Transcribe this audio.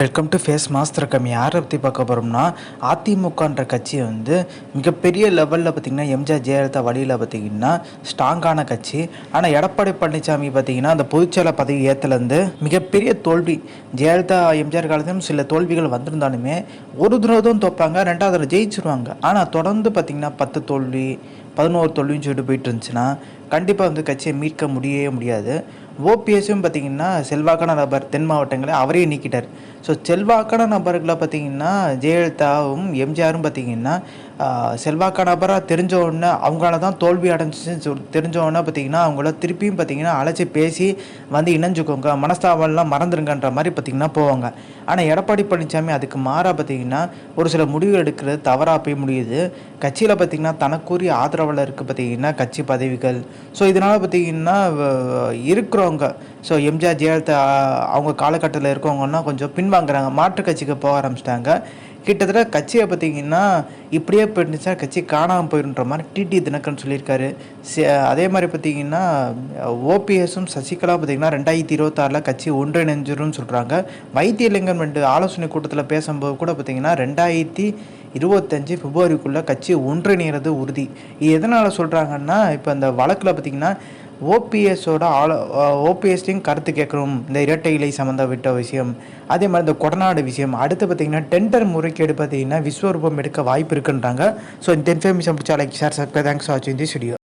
Welcome to face master கம்மி யாரை பற்றி பார்க்க போகிறோம்னா அதிமுகன்ற கட்சி வந்து மிகப்பெரிய லெவலில் பார்த்திங்கன்னா எம்ஜிஆர் ஜெயலலிதா வழியில் பார்த்திங்கன்னா ஸ்ட்ராங்கான கட்சி. ஆனால் எடப்பாடி பழனிசாமி பார்த்திங்கன்னா அந்த பொதுச்செயலர் பதவி ஏற்றுலேருந்து மிகப்பெரிய தோல்வி. ஜெயலலிதா எம்ஜிஆர் காலத்திலும் சில தோல்விகள் வந்திருந்தாலுமே ஒரு தடவை தான் தோப்பாங்க ரெண்டாவது தடவை ஜெயிச்சிருவாங்க. ஆனால் தொடர்ந்து பார்த்திங்கன்னா பத்து தோல்வி பதினோரு தோல்வின்னு சொல்லிட்டு போயிட்டு இருந்துச்சுன்னா கண்டிப்பாக வந்து கட்சியை மீட்க முடியவே முடியாது. ஓபிஎஸும் பார்த்தீங்கன்னா செல்வாக்கான நபர் தென் மாவட்டங்களை அவரே நீக்கிட்டார். ஸோ செல்வாக்கான நபர்களை பார்த்தீங்கன்னா ஜெயலலிதாவும் எம்ஜிஆரும் பார்த்தீங்கன்னா செல்வாக்கான நபராக தெரிஞ்சவுடனே அவங்களால தான் தோல்வி அடைஞ்சிச்சுன்னு சொல் தெரிஞ்சவுடனே பார்த்தீங்கன்னா அவங்கள திருப்பியும் பார்த்தீங்கன்னா அழைச்சி பேசி வந்து இணைஞ்சுக்கோங்க மனஸ்தாபம்லாம் மறந்துருங்கன்ற மாதிரி பார்த்தீங்கன்னா போவாங்க. ஆனால் எடப்பாடி பழனிசாமி அதுக்கு மாறாக பார்த்தீங்கன்னா ஒரு சில முடிவுகள் எடுக்கிறது தவறாக போய் முடியுது. கட்சியில் பார்த்தீங்கன்னா தனக்குரிய ஆதரவாளருக்கு பார்த்தீங்கன்னா கட்சி பதவிகள். ஸோ இதனால் பார்த்தீங்கன்னா இருக்கிற இருக்கவங்க. ஸோ எம்ஜிஆர் ஜெயலலிதா அவங்க காலகட்டத்தில் இருக்கவங்கன்னா கொஞ்சம் பின்வாங்குறாங்க. மாற்று கட்சிக்கு போக ஆரம்பிச்சிட்டாங்க. கிட்டத்தட்ட கட்சியை பார்த்தீங்கன்னா இப்படியே போயிருந்துச்சா கட்சி காணாமல் போயிருன்ற மாதிரி டிடி தினகரன் சொல்லியிருக்காரு. சே- அதே மாதிரி பார்த்தீங்கன்னா ஓபிஎஸும் சசிகலா பார்த்தீங்கன்னா ரெண்டாயிரத்தி இருபத்தாறில் கட்சி ஒன்றிணைஞ்சிரும்னு சொல்கிறாங்க வைத்தியலிங்கம் ரெண்டு ஆலோசனை கூட்டத்தில் பேசும்போது கூட பார்த்தீங்கன்னா ரெண்டாயிரத்தி இருபத்தஞ்சு பிப்ரவரிக்குள்ளே கட்சி ஒன்றிணைகிறது உறுதி. இது எதனால் சொல்கிறாங்கன்னா இப்போ இந்த வழக்கில் பார்த்தீங்கன்னா ஓபிஎஸோட ஆலோ ஓபிஎஸ்டையும் கருத்து கேட்கணும். இந்த இரட்டை இலை சம்மந்தப்பட்ட விஷயம். அதே மாதிரி இந்த கொடநாடு விஷயம். அடுத்து பார்த்தீங்கன்னா டெண்டர் முறைகேடு பார்த்தீங்கன்னா விஸ்வரூபம் எடுக்க வாய்ப்பு இருக்குன்றாங்க. ஸோ இந்த இன்ஃபர்மேஷன் பிடிச்சா லைக் ஷேர் சப்ஸ்கிரைப் தேங்க்ஸ் வாட்சிங் தி ஸ்டுடியோ